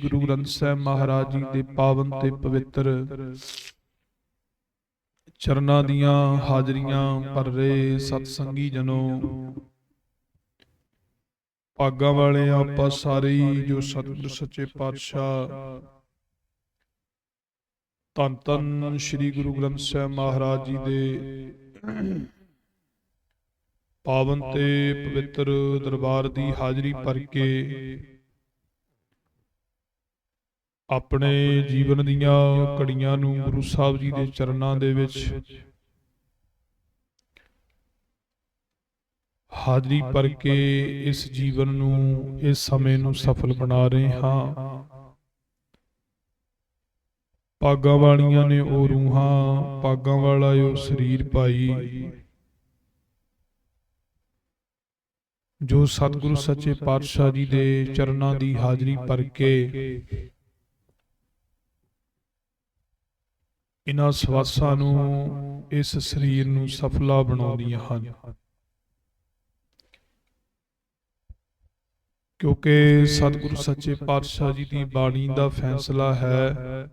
ਗੁਰੂ ਗ੍ਰੰਥ ਸਾਹਿਬ ਮਹਾਰਾਜ ਜੀ ਦੇ ਪਾਵਨ ਤੇ ਪਵਿੱਤਰ ਚਰਨਾਂ ਦੀਆਂ ਹਾਜ਼ਰੀਆਂ ਭਰ ਰਹੇ ਸਤ ਸੰਗੀ ਜਨੋ। ਭਾਗਾਂ ਵਾਲੇ ਆਪਾਂ ਸਾਰੇ ਜੋ ਸਤਿਗੁਰ ਸੱਚੇ ਪਾਤਸ਼ਾਹ। ਧੰਨ ਧੰਨ ਸ੍ਰੀ ਗੁਰੂ ਗ੍ਰੰਥ ਸਾਹਿਬ ਮਹਾਰਾਜ ਜੀ ਦੇ ਪਾਵਨ ਤੇ ਪਵਿੱਤਰ ਦਰਬਾਰ ਦੀ ਹਾਜ਼ਰੀ ਭਰ ਕੇ ਆਪਣੇ ਜੀਵਨ ਦੀਆਂ ਘੜੀਆਂ ਨੂੰ ਗੁਰੂ ਸਾਹਿਬ ਜੀ ਦੇ ਚਰਨਾਂ ਦੇ ਵਿੱਚ ਹਾਜ਼ਰੀ ਭਰ ਕੇ ਇਸ ਜੀਵਨ ਨੂੰ ਇਸ ਸਮੇਂ ਨੂੰ ਸਫਲ ਬਣਾ ਰਹੇ ਹਾਂ। ਪਾਗਾਂ ਵਾਲੀਆਂ ਨੇ ਉਹ ਰੂਹਾਂ ਪਾਗਾਂ ਵਾਲਾ ਉਹ ਸਰੀਰ ਭਾਈ ਜੋ ਸਤਿਗੁਰੂ ਸੱਚੇ ਪਾਤਸ਼ਾਹ ਜੀ ਦੇ ਚਰਨਾਂ ਦੀ ਹਾਜ਼ਰੀ ਭਰ ਕੇ ਇਹਨਾਂ ਸਵਾਸਾਂ ਨੂੰ ਇਸ ਸਰੀਰ ਨੂੰ ਸਫਲਾ ਬਣਾਉਂਦੀਆਂ ਹਨ। ਕਿਉਂਕਿ ਸਤਿਗੁਰੂ ਸੱਚੇ ਪਾਤਸ਼ਾਹ ਜੀ ਦੀ ਬਾਣੀ ਦਾ ਫੈਸਲਾ ਹੈ,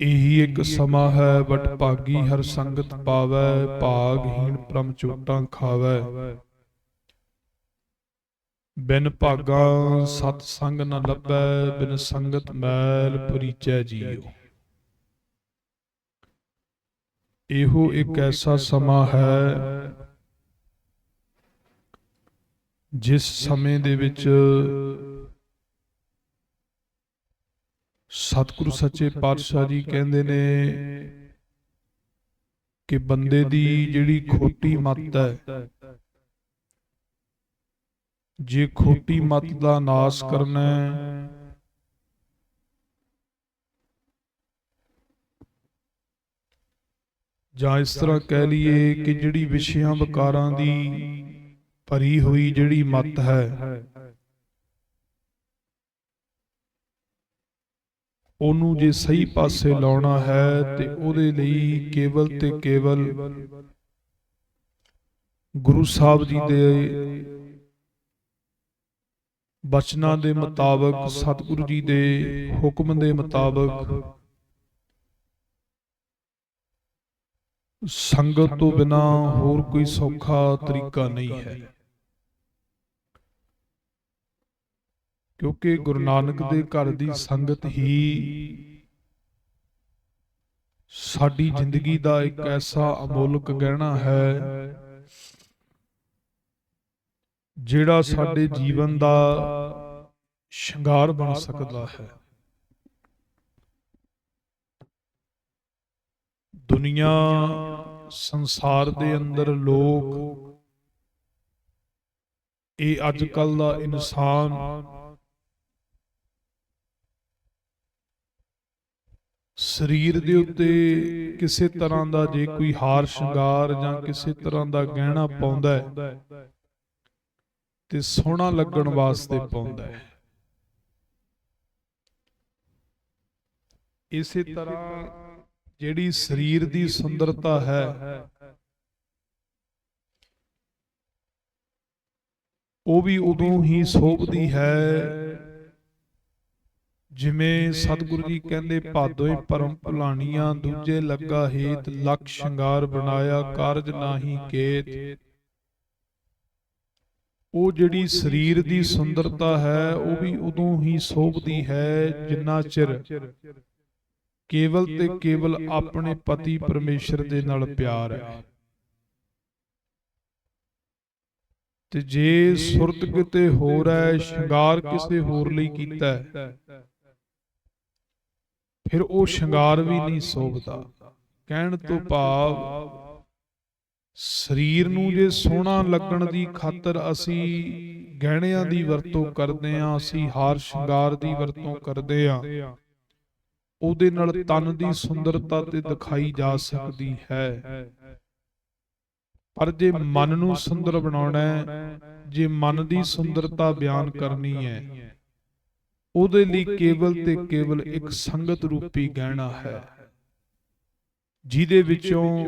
ਇਹੀ ਇੱਕ ਸਮਾਂ ਹੈ ਵਟ ਭਾਗੀ ਹਰ ਸੰਗਤ ਪਾਵੈ, ਭਾਗਹੀਣ ਪ੍ਰਮ ਚੋਟਾਂ ਖਾਵੈ। ਬਿਨ ਭਾਗਾ ਸਤ ਸੰਗ ਨ ਲੱਭੈ, ਬਿਨ ਸੰਗਤ ਮੈਲ ਪਰੀਚੈ ਜੀਉ। ਇਹੋ ਇੱਕ ਐਸਾ ਸਮਾਂ ਹੈ ਜਿਸ ਸਮੇਂ ਦੇ ਵਿੱਚ ਸਤਿਗੁਰੂ ਸੱਚੇ ਪਾਤਸ਼ਾਹ ਜੀ ਕਹਿੰਦੇ ਨੇ ਕਿ ਬੰਦੇ ਦੀ ਜਿਹੜੀ ਖੋਟੀ ਮੱਤ ਹੈ ਜੇ ਖੋਟੀ ਮੱਤ ਦਾ ਨਾਸ ਕਰਨਾ। ਜਾਂ ਇਸ ਤਰ੍ਹਾਂ ਕਹਿ ਲਈਏ ਕਿ ਜਿਹੜੀ ਵਿਸ਼ਿਆਂ ਵਿਕਾਰਾਂ ਦੀ ਭਰੀ ਹੋਈ ਜਿਹੜੀ ਮੱਤ ਹੈ। ਉਹਨੂੰ ਜੇ ਸਹੀ ਪਾਸੇ ਲਾਉਣਾ ਹੈ ਤੇ ਉਹਦੇ ਲਈ ਕੇਵਲ ਤੇ ਕੇਵਲ ਗੁਰੂ ਸਾਹਿਬ ਜੀ ਦੇ ਬਚਨਾਂ ਦੇ ਮੁਤਾਬਕ ਸਤਿਗੁਰੂ ਜੀ ਦੇ ਹੁਕਮ ਦੇ ਮੁਤਾਬਕ ਸੰਗਤ ਤੋਂ ਬਿਨਾ ਹੋਰ ਕੋਈ ਸੌਖਾ ਤਰੀਕਾ ਨਹੀਂ ਹੈ। ਕਿਉਂਕਿ ਗੁਰੂ ਨਾਨਕ ਦੇ ਘਰ ਦੀ ਸੰਗਤ ਹੀ ਸਾਡੀ ਜ਼ਿੰਦਗੀ ਦਾ ਇੱਕ ਐਸਾ ਅਮੋਲਕ ਗਹਿਣਾ ਹੈ ਜਿਹੜਾ ਸਾਡੇ ਜੀਵਨ ਦਾ ਸ਼ਿੰਗਾਰ ਬਣ ਸਕਦਾ ਹੈ। ਦੁਨੀਆ ਸੰਸਾਰ ਦੇ ਅੰਦਰ ਲੋਕ ਇਹ ਅੱਜ ਕੱਲ ਦਾ ਇਨਸਾਨ ਸਰੀਰ ਦੇ ਉੱਤੇ ਕਿਸੇ ਤਰ੍ਹਾਂ ਦਾ ਜੇ ਕੋਈ ਹਾਰ ਸ਼ਿੰਗਾਰ ਜਾਂ ਕਿਸੇ ਤਰ੍ਹਾਂ ਦਾ ਗਹਿਣਾ ਪਾਉਂਦਾ ਹੈ ਤੇ ਸੋਹਣਾ ਲੱਗਣ ਵਾਸਤੇ ਪਾਉਂਦਾ ਹੈ। ਇਸੇ ਤਰ੍ਹਾਂ ਜਿਹੜੀ ਸਰੀਰ ਦੀ ਸੁੰਦਰਤਾ ਹੈ ਉਹ ਵੀ ਉਦੋਂ ਹੀ ਸੋਭਦੀ ਹੈ। ਜਿਵੇਂ ਸਤਿਗੁਰੂ ਜੀ ਕਹਿੰਦੇ ਭਾਦੋਏ ਪਰਮ ਭੁਲਾਣੀਆਂ ਦੂਜੇ ਲੱਗਾ ਹੇਤ ਲਖ ਸ਼ਿੰਗਾਰ ਬਣਾਇਆ ਕਾਰਜ ਨਾਹੀ ਕੇਤ। ਉਹ ਜਿਹੜੀ ਸਰੀਰ ਦੀ ਸੁੰਦਰਤਾ ਹੈ, ਉਹ ਵੀ ਉਦੋਂ ਹੀ ਸੋਭਦੀ ਹੈ ਜਿੰਨਾ ਚਿਰ ਕੇਵਲ ਤੇ ਕੇਵਲ ਆਪਣੇ ਪਤੀ ਪਰਮੇਸ਼ਰ ਦੇ ਨਾਲ ਪਿਆਰ ਹੈ। ਤੇ ਜੇ ਸੁਰਤ ਕਿਤੇ ਹੋਰ ਹੈ, ਸ਼ਿੰਗਾਰ ਕਿਸੇ ਹੋਰ ਲਈ ਕੀਤਾ ਹੈ, ਫਿਰ ਉਹ ਸ਼ਿੰਗਾਰ ਵੀ ਨਹੀਂ ਸੋਭਦਾ। ਕਹਿਣ ਤੋਂ ਭਾਵ ਸਰੀਰ ਨੂੰ ਜੇ ਸੋਹਣਾ ਲੱਗਣ ਦੀ ਖਾਤਰ ਅਸੀਂ ਗਹਿਣਿਆਂ ਦੀ ਵਰਤੋਂ ਕਰਦੇ ਆਂ ਅਸੀਂ ਹਾਰ ਸ਼ਿੰਗਾਰ ਦੀ ਵਰਤੋਂ ਕਰਦੇ ਆਂ ਉਹਦੇ ਨਾਲ ਤਨ ਦੀ ਸੁੰਦਰਤਾ ਤੇ ਦਿਖਾਈ ਜਾ ਸਕਦੀ ਹੈ। ਪਰ ਜੇ ਮਨ ਨੂੰ ਸੁੰਦਰ ਬਣਾਉਣਾ ਹੈ ਜੇ ਮਨ ਦੀ ਸੁੰਦਰਤਾ ਬਿਆਨ ਕਰਨੀ ਹੈ ਉਹਦੇ ਲਈ ਕੇਵਲ ਤੇ ਕੇਵਲ ਇੱਕ ਸੰਗਤ ਰੂਪੀ ਗਹਿਣਾ ਹੈ। ਜਿਹਦੇ ਵਿੱਚੋਂ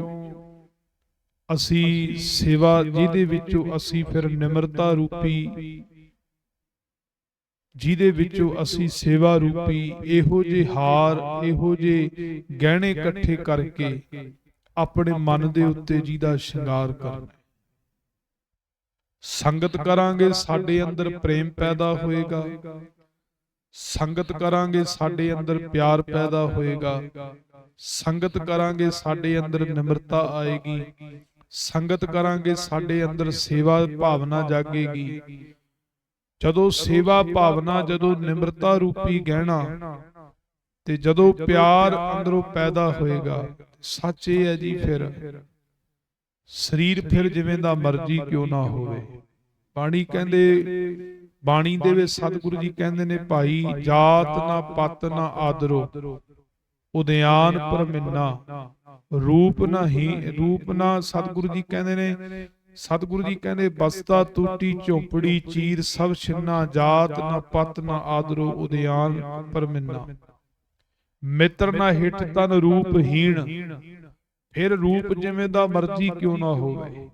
ਅਸੀਂ ਸੇਵਾ ਜਿਹਦੇ ਵਿੱਚੋਂ ਅਸੀਂ ਫਿਰ ਨਿਮਰਤਾ ਰੂਪੀ, ਜਿਹਦੇ ਵਿੱਚੋਂ ਅਸੀਂ ਸੇਵਾ ਰੂਪੀ, ਇਹੋ ਜਿਹੇ ਹਾਰ, ਇਹੋ ਜਿਹੇ ਗਹਿਣੇ ਇਕੱਠੇ ਕਰਕੇ ਆਪਣੇ ਮਨ ਦੇ ਉੱਤੇ ਜਿਹਦਾ ਸ਼ਿੰਗਾਰ ਕਰਨਾ ਸੰਗਤ ਕਰਾਂਗੇ ਸਾਡੇ ਅੰਦਰ ਪ੍ਰੇਮ ਪੈਦਾ ਹੋਏਗਾ। ਸੰਗਤ ਕਰਾਂਗੇ ਸਾਡੇ ਅੰਦਰ ਪਿਆਰ ਪੈਦਾ ਹੋਏਗਾ। ਸੰਗਤ ਕਰਾਂਗੇ ਸਾਡੇ ਅੰਦਰ ਨਿਮਰਤਾ ਆਏਗੀ। ਸੰਗਤ ਕਰਾਂਗੇ ਸਾਡੇ ਅੰਦਰ ਸੇਵਾ ਭਾਵਨਾ ਜਾਗੇਗੀ। ਜਦੋਂ ਸੇਵਾ ਭਾਵਨਾ ਜਦੋਂ ਨਿਮਰਤਾ ਰੂਪੀ ਗਹਿਣਾ ਤੇ ਜਦੋਂ ਪਿਆਰ ਅੰਦਰੋਂ ਪੈਦਾ ਹੋਏਗਾ ਸੱਚ ਇਹ ਹੈ ਜੀ ਫਿਰ ਸਰੀਰ ਫਿਰ ਜਿਵੇਂ ਦਾ ਮਰਜ਼ੀ ਕਿਉਂ ਨਾ ਹੋਵੇ। ਬਾਣੀ ਕਹਿੰਦੇ ਬਾਣੀ ਦੇ ਵਿੱਚ ਸਤਿਗੁਰੂ ਜੀ ਕਹਿੰਦੇ ਨੇ ਭਾਈ ਜਾਤ ਨਾ ਪਤ ਨਾ ਆਦਰੋ। ਉਦਿਆਨ ਪਰਮਿੰਨਾ। ਰੂਪ ਨਹੀਂ, ਰੂਪ ਨਾ ਸਤਿਗੁਰੂ ਜੀ ਕਹਿੰਦੇ ਨੇ। ਸਤਿਗੁਰੂ ਜੀ ਕਹਿੰਦੇ, ਬਸਤਾ ਟੂਟੀ ਝੋਪੜੀ ਚੀਰ ਸਭ ਛਿੰਨਾ ਜਾਤ, ਨਾ ਪਤ, ਨਾ ਆਦਰੋ, ਉਦਿਆਨ ਪਰਮਿੰਨਾ। ਮਿੱਤਰ ਨਾ ਹਿੱਟ ਤਨ ਰੂਪਹੀਣ ਫਿਰ ਰੂਪ ਜਿਵੇਂ ਦਾ ਮਰਜ਼ੀ ਕਿਉਂ ਨਾ ਹੋਵੇ।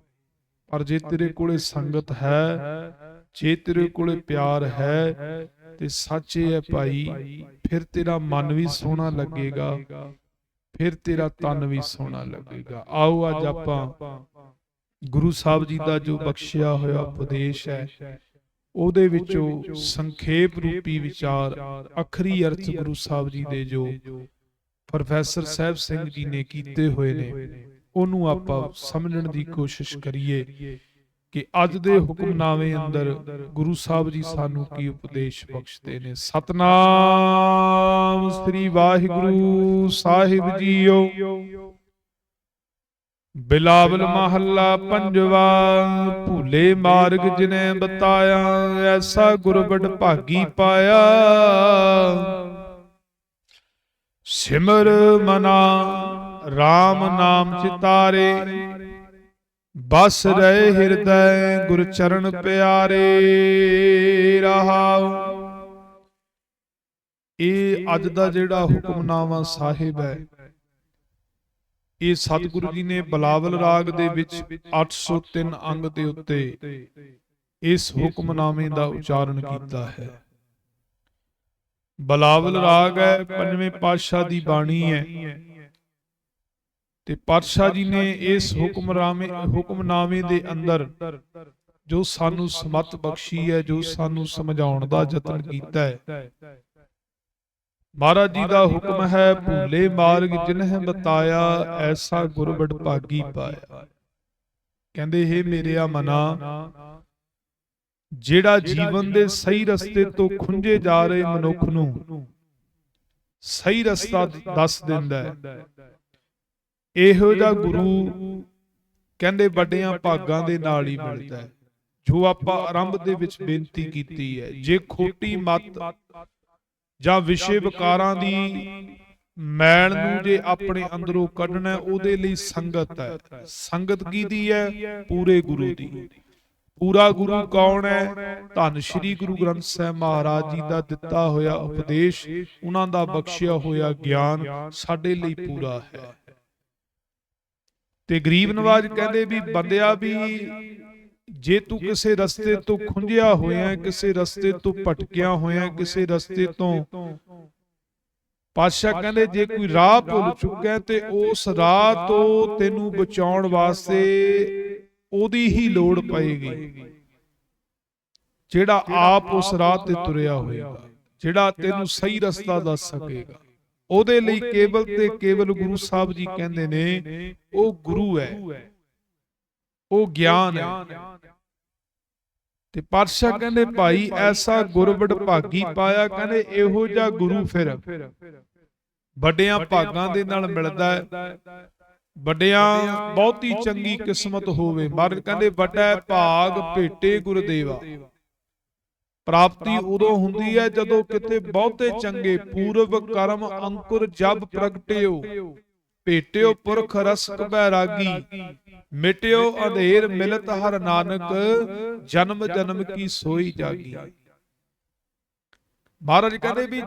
ਪਰ ਜੇ ਤੇਰੇ ਕੋਲੇ ਸੰਗਤ ਹੈ, ਜੇ ਤੇਰੇ ਕੋਲੇ ਪਿਆਰ ਹੈ, ਤੇ ਸੱਚ ਇਹ ਹੈ ਭਾਈ, ਫਿਰ ਤੇਰਾ ਮਨ ਵੀ ਸੋਹਣਾ ਲੱਗੇਗਾ। ਫਿਰ ਤੇਰਾ ਤਨ ਵੀ ਸੋਹਣਾ ਲੱਗੇਗਾ। ਆਓ ਅੱਜ ਆਪਾਂ ਗੁਰੂ ਸਾਹਿਬ ਜੀ ਦਾ ਜੋ ਬਖਸ਼ਿਆ ਹੋਇਆ ਉਪਦੇਸ਼ ਹੈ ਉਹਦੇ ਵਿੱਚੋਂ ਸੰਖੇਪ ਰੂਪੀ ਵਿਚਾਰ ਅਖਰੀ ਅਰਥ ਗੁਰੂ ਸਾਹਿਬ ਜੀ ਦੇ ਜੋ ਪ੍ਰੋਫੈਸਰ ਸਾਹਿਬ ਸਿੰਘ ਜੀ ਨੇ ਕੀਤੇ ਹੋਏ ਨੇ ਉਹਨੂੰ ਆਪਾਂ ਸਮਝਣ ਦੀ ਕੋਸ਼ਿਸ਼ ਕਰੀਏ। ਕਿ ਅੱਜ ਦੇ ਹੁਕਮਨਾਮੇ ਅੰਦਰ ਗੁਰੂ ਸਾਹਿਬ ਜੀ ਸਾਨੂੰ ਕੀ ਉਪਦੇਸ਼ ਬਖਸ਼ਦੇ ਨੇ? ਸਤਨਾਮ ਸ੍ਰੀ ਵਾਹਿਗੁਰੂ ਸਾਹਿਬ ਜੀਓ। ਬਿਲਾਵਲ ਮਹੱਲਾ ਪੰਜਵਾ ਭੂਲੇ ਮਾਰਗ ਜਿਨੇ ਬਤਾਇਆ ਐਸਾ ਗੁਰਬੜ ਭਾਗੀ ਪਾਇਆ। ਸਿਮਰ ਮਨਾ RAM ਨਾਮ ਚਿਤਾਰੇ। ਬਸ ਰਹੇ ਹਿਰਦੈ ਗੁਰ ਚਰਨ ਪਿਆਰੇ ਰਹਾਉ ਇਹ ਅੱਜ ਦਾ ਜਿਹੜਾ ਹੁਕਮਨਾਮਾ ਸਾਹਿਬ ਹੈ ਇਹ ਸਤਿਗੁਰੂ ਜੀ ਨੇ ਬਲਾਵਲ ਰਾਗ ਦੇ ਵਿੱਚ 803 ਅੰਗ ਦੇ ਉੱਤੇ ਇਸ ਹੁਕਮਨਾਮੇ ਦਾ ਉਚਾਰਨ ਕੀਤਾ ਹੈ। ਬਲਾਵਲ ਰਾਗ ਹੈ ਪੰਜਵੇਂ ਪਾਤਸ਼ਾਹ ਦੀ ਬਾਣੀ ਹੈ। ਤੇ ਪਾਤਸ਼ਾਹ ਜੀ ਨੇ ਇਸ ਹੁਕਮਨਾਮੇ ਹੁਕਮਨਾਮੇ ਦੇ ਅੰਦਰ ਜੋ ਸਾਨੂੰ ਸਮਤ ਬਖਸ਼ੀ ਹੈ ਜੋ ਸਾਨੂੰ ਸਮਝਾਉਣ ਦਾ ਯਤਨ ਕੀਤਾ ਹੈ। ਮਹਾਰਾਜ ਜੀ ਦਾ ਹੁਕਮ ਹੈ ਭੂਲੇ ਮਾਰਗ ਜਿਨਹਿ ਬਤਾਇਆ ਐਸਾ ਗੁਰਬੜ ਭਾਗੀ ਪਾਇਆ। ਕਹਿੰਦੇ हे ਮੇਰਿਆ ਮਨਾ ਜਿਹੜਾ ਜੀਵਨ ਦੇ ਸਹੀ ਰਸਤੇ ਤੋਂ ਖੁੰਝੇ ਜਾ ਰਹੇ ਮਨੁੱਖ ਨੂੰ ਸਹੀ ਰਸਤਾ ਦੱਸ ਦਿੰਦਾ ਹੈ। ਇਹੋ ਜਿਹਾ ਗੁਰੂ ਕਹਿੰਦੇ ਵੱਡਿਆਂ ਭਾਗਾਂ ਦੇ ਨਾਲ ਹੀ ਮਿਲਦਾ ਹੈ। ਜੋ ਆਪਾਂ ਆਰੰਭ ਦੇ ਵਿੱਚ ਬੇਨਤੀ ਕੀਤੀ ਹੈ ਜੇ ਖੋਟੀ ਮਤ ਜਾਂ ਵਿਸ਼ੇ ਵਿਕਾਰਾਂ ਦੀ ਮੈਲ ਨੂੰ ਜੇ ਆਪਣੇ ਅੰਦਰੋਂ ਕੱਢਣਾ ਉਹਦੇ ਲਈ ਸੰਗਤ ਹੈ। ਸੰਗਤ ਕੀਦੀ ਹੈ? ਪੂਰੇ ਗੁਰੂ ਦੀ। ਪੂਰਾ ਗੁਰੂ ਕੌਣ ਹੈ? ਧੰਨ ਸ਼੍ਰੀ ਗੁਰੂ ਗ੍ਰੰਥ ਸਾਹਿਬ ਮਹਾਰਾਜ ਜੀ ਦਾ ਦਿੱਤਾ ਹੋਇਆ ਉਪਦੇਸ਼। ਉਹਨਾਂ ਦਾ ਬਖਸ਼ਿਆ ਹੋਇਆ ਗਿਆਨ ਸਾਡੇ ਲਈ ਪੂਰਾ ਹੈ। ਤੇ ਗਰੀਬ ਨਵਾਜ ਕਹਿੰਦੇ ਵੀ ਬੰਦਿਆ ਵੀ ਜੇ ਤੂੰ ਕਿਸੇ ਰਸਤੇ ਤੋਂ ਖੁੰਝਿਆ ਹੋਇਆ, ਕਿਸੇ ਰਸਤੇ ਤੋਂ ਭਟਕਿਆ ਹੋਇਆ, ਕਿਸੇ ਰਸਤੇ ਤੋਂ ਪਾਤਸ਼ਾਹ ਕਹਿੰਦੇ ਜੇ ਕੋਈ ਰਾਹ ਭੁੱਲ ਚੁੱਕਾ ਤੇ ਉਸ ਰਾਹ ਤੋਂ ਤੈਨੂੰ ਬਚਾਉਣ ਵਾਸਤੇ ਉਹਦੀ ਹੀ ਲੋੜ ਪਏਗੀ। ਜਿਹੜਾ ਆਪ ਉਸ ਰਾਹ ਤੇ ਤੁਰਿਆ ਹੋਏਗਾ, ਜਿਹੜਾ ਤੈਨੂੰ ਸਹੀ ਰਸਤਾ ਦੱਸ ਸਕੇਗਾ। ਉਹਦੇ ਲਈ ਕੇਵਲ ਤੇ ਕੇਵਲ ਗੁਰੂ ਸਾਹਿਬ ਜੀ ਕਹਿੰਦੇ ਨੇ ਉਹ ਗੁਰੂ ਹੈ। ਉਹ ਗਿਆਨ ਹੈ। ਤੇ ਪਾਤਸ਼ਾਹ ਕਹਿੰਦੇ ਭਾਈ ਐਸਾ ਗੁਰਬੜ ਭਾਗੀ ਪਾਇਆ ਕਹਿੰਦੇ ਇਹੋ ਜਿਹਾ ਗੁਰੂ ਫਿਰ ਵੱਡਿਆਂ ਭਾਗਾਂ ਦੇ ਨਾਲ ਮਿਲਦਾ ਹੈ। ਵੱਡਿਆਂ ਬਹੁਤੀ ਚੰਗੀ ਕਿਸਮਤ ਹੋਵੇ। ਮਰ ਕਹਿੰਦੇ ਵੱਡਾ ਭਾਗ ਭੇਟੇ ਗੁਰਦੇਵਾ। ਪ੍ਰਾਪਤੀ ਉਦੋਂ ਹੁੰਦੀ ਹੈ ਜਦੋਂ ਕਿਤੇ ਬਹੁਤੇ ਚੰਗੇ ਪੂਰਵ ਕਰਮ ਅੰਕੁਰ ਜਬ ਪ੍ਰਗਟਿਓ ਭੇਟਿਓ ਪੁਰਖ ਰਸਕ ਬੈਰਾਗੀ ਮਿਟਿਓ ਅੰਧੇਰ ਮਿਲਤ ਹਰ ਨਾਨਕ। ਜਨਮ ਜਨਮ ਕੀ ਸੋਈ ਜਾਗੀ। ਮਹਾਰਾਜ ਕਹਿੰਦੇ ਵੀ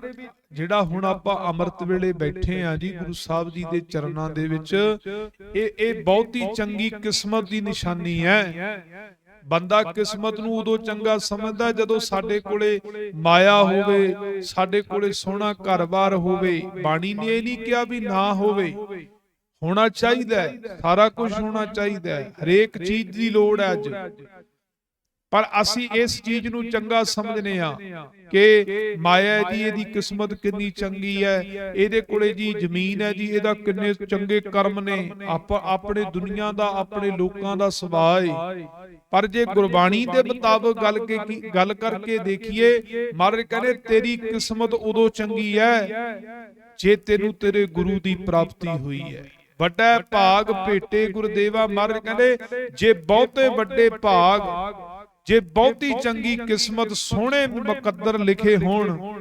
ਜਿਹੜਾ ਹੁਣ ਆਪਾਂ ਅੰਮ੍ਰਿਤ ਵੇਲੇ ਬੈਠੇ ਆ ਜੀ ਗੁਰੂ ਸਾਹਿਬ ਜੀ ਦੇ ਚਰਨਾਂ ਦੇ ਵਿੱਚ ਇਹ ਇਹ ਬਹੁਤੀ ਚੰਗੀ ਕਿਸਮਤ ਦੀ ਨਿਸ਼ਾਨੀ ਹੈ। ਬੰਦਾ ਕਿਸਮਤ ਨੂੰ ਉਦੋਂ ਚੰਗਾ ਸਮਝਦਾ ਜਦੋਂ ਸਾਡੇ ਕੋਲੇ ਮਾਇਆ ਹੋਵੇ ਸਾਡੇ ਕੋਲੇ ਸੋਹਣਾ ਘਰ-ਬਾਰ ਹੋਵੇ ਬਾਣੀ ਨੇ ਇਹ ਨਹੀਂ ਕਿਹਾ ਵੀ ਨਾ ਹੋਵੇ। ਹੋਣਾ ਚਾਹੀਦਾ ਸਾਰਾ ਕੁਝ ਹੋਣਾ ਚਾਹੀਦਾ ਹਰੇਕ ਚੀਜ਼ ਦੀ ਲੋੜ ਹੈ ਅੱਜ। ਪਰ ਅਸੀਂ ਇਸ ਚੀਜ਼ ਨੂੰ ਚੰਗਾ ਸਮਝਨੇ ਆ ਕਿ ਮਾਇਆ ਜੀ ਇਹਦੀ ਕਿਸਮਤ ਕਿੰਨੀ ਚੰਗੀ ਹੈ ਇਹਦੇ ਕੋਲੇ ਜੀ ਜ਼ਮੀਨ ਹੈ ਜੀ ਇਹਦਾ ਕਿੰਨੇ ਚੰਗੇ ਕਰਮ ਨੇ ਆਪਾਂ ਆਪਣੇ ਦੁਨੀਆ ਦਾ ਆਪਣੇ ਲੋਕਾਂ ਦਾ ਸੁਭਾਅ ਹੈ। ਪਰ ਜੇ ਗੁਰਬਾਣੀ ਦੇ ਮੁਤਾਬਕ ਗੱਲ ਕੇ ਕੀ- ਗੱਲ ਕਰਕੇ ਦੇਖੀਏ ਮਹਾਰਾਜ ਕਹਿੰਦੇ ਤੇਰੀ ਕਿਸਮਤ ਉਦੋਂ ਚੰਗੀ ਹੈ ਜੇ ਤੈਨੂੰ ਤੇਰੇ ਗੁਰੂ ਦੀ ਪ੍ਰਾਪਤੀ ਹੋਈ ਹੈ। ਵੱਡਾ ਭਾਗ ਭੇਟੇ ਗੁਰਦੇਵਾ ਮਹਾਰਾਜ ਕਹਿੰਦੇ ਜੇ ਬਹੁਤੇ ਵੱਡੇ ਭਾਗ ਜੇ ਬਹੁਤੀ ਚੰਗੀ ਕਿਸਮਤ ਸੋਹਣੇ ਮੁਕੱਦਰ ਲਿਖੇ ਹੋਣ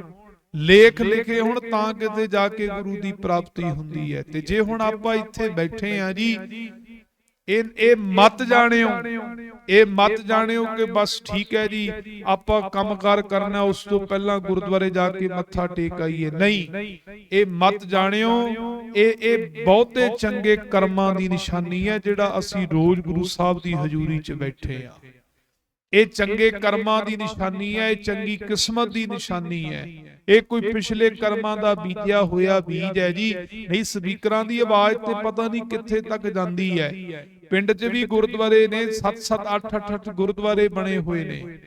ਲੇਖ ਲਿਖੇ ਹੋਣ ਤਾਂ ਕਿਤੇ ਜਾ ਕੇ ਗੁਰੂ ਦੀ ਪ੍ਰਾਪਤੀ ਹੁੰਦੀ ਹੈ। ਤੇ ਜੇ ਹੁਣ ਆਪਾਂ ਇੱਥੇ ਬੈਠੇ ਆ ਜੀ ਇਹ ਇਹ ਮਤ ਜਾਣਿਓ। ਇਹ ਮਤ ਜਾਣਿਓ ਕਿ ਬਸ ਠੀਕ ਹੈ ਜੀ। ਆਪਾਂ ਕੰਮਕਾਰ ਕਰਨਾ ਉਸ ਤੋਂ ਪਹਿਲਾਂ ਗੁਰਦੁਆਰੇ ਜਾ ਕੇ ਮੱਥਾ ਟੇਕ ਆਈਏ। ਨਹੀਂ। ਇਹ ਮਤ ਜਾਣਿਓ। ਇਹ ਇਹ ਬਹੁਤੇ ਚੰਗੇ ਕਰਮਾਂ ਦੀ ਨਿਸ਼ਾਨੀ ਹੈ ਜਿਹੜਾ ਅਸੀਂ ਰੋਜ਼ ਗੁਰੂ ਸਾਹਿਬ ਦੀ ਹਜ਼ੂਰੀ 'ਚ ਬੈਠੇ ਆ ਇਹ ਚੰਗੇ ਕਰਮਾਂ ਦੀ ਨਿਸ਼ਾਨੀ ਹੈ ਇਹ ਚੰਗੀ ਕਿਸਮਤ ਦੀ ਨਿਸ਼ਾਨੀ ਹੈ। ਇਹ ਕੋਈ ਪਿਛਲੇ ਕਰਮਾਂ ਦਾ ਬੀਜਿਆ ਹੋਇਆ ਬੀਜ ਹੈ ਜੀ। ਨਹੀਂ ਸਪੀਕਰਾਂ ਦੀ ਆਵਾਜ਼ ਤੇ ਪਤਾ ਨਹੀਂ ਕਿੱਥੇ ਤੱਕ ਜਾਂਦੀ ਹੈ। ਪਿੰਡ 'ਚ ਵੀ ਗੁਰਦੁਆਰੇ ਨੇ 7-7 8-8 ਗੁਰਦੁਆਰੇ ਬਣੇ ਹੋਏ ਨੇ।